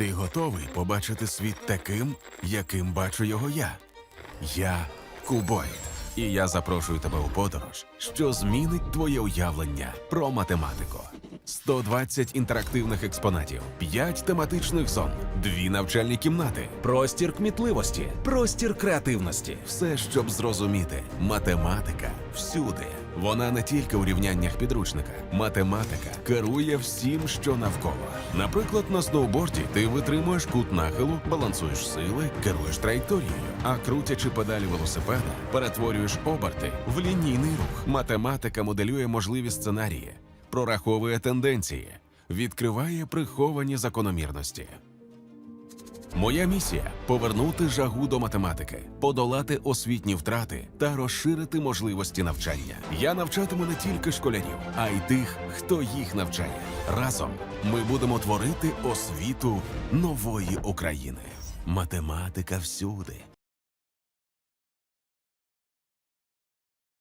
Ти готовий побачити світ таким, яким бачу його я. Я Кубоїд. І я запрошую тебе у подорож, що змінить твоє уявлення про математику. 120 інтерактивних експонатів, 5 тематичних зон, 2 навчальні кімнати, Простір кмітливості, простір креативності. все, щоб зрозуміти, математика всюди. Вона не тільки у рівняннях підручника. Математика керує всім, що навколо. Наприклад, на сноуборді ти витримуєш кут нахилу, балансуєш сили, керуєш траєкторією, а крутячи педалі велосипеда, перетворюєш оберти в лінійний рух. Математика моделює можливі сценарії, прораховує тенденції, відкриває приховані закономірності. Моя місія повернути жагу до математики, подолати освітні втрати та розширити можливості навчання. Я навчатиму не тільки школярів, а й тих, хто їх навчає. Разом ми будемо творити освіту нової України. Математика всюди.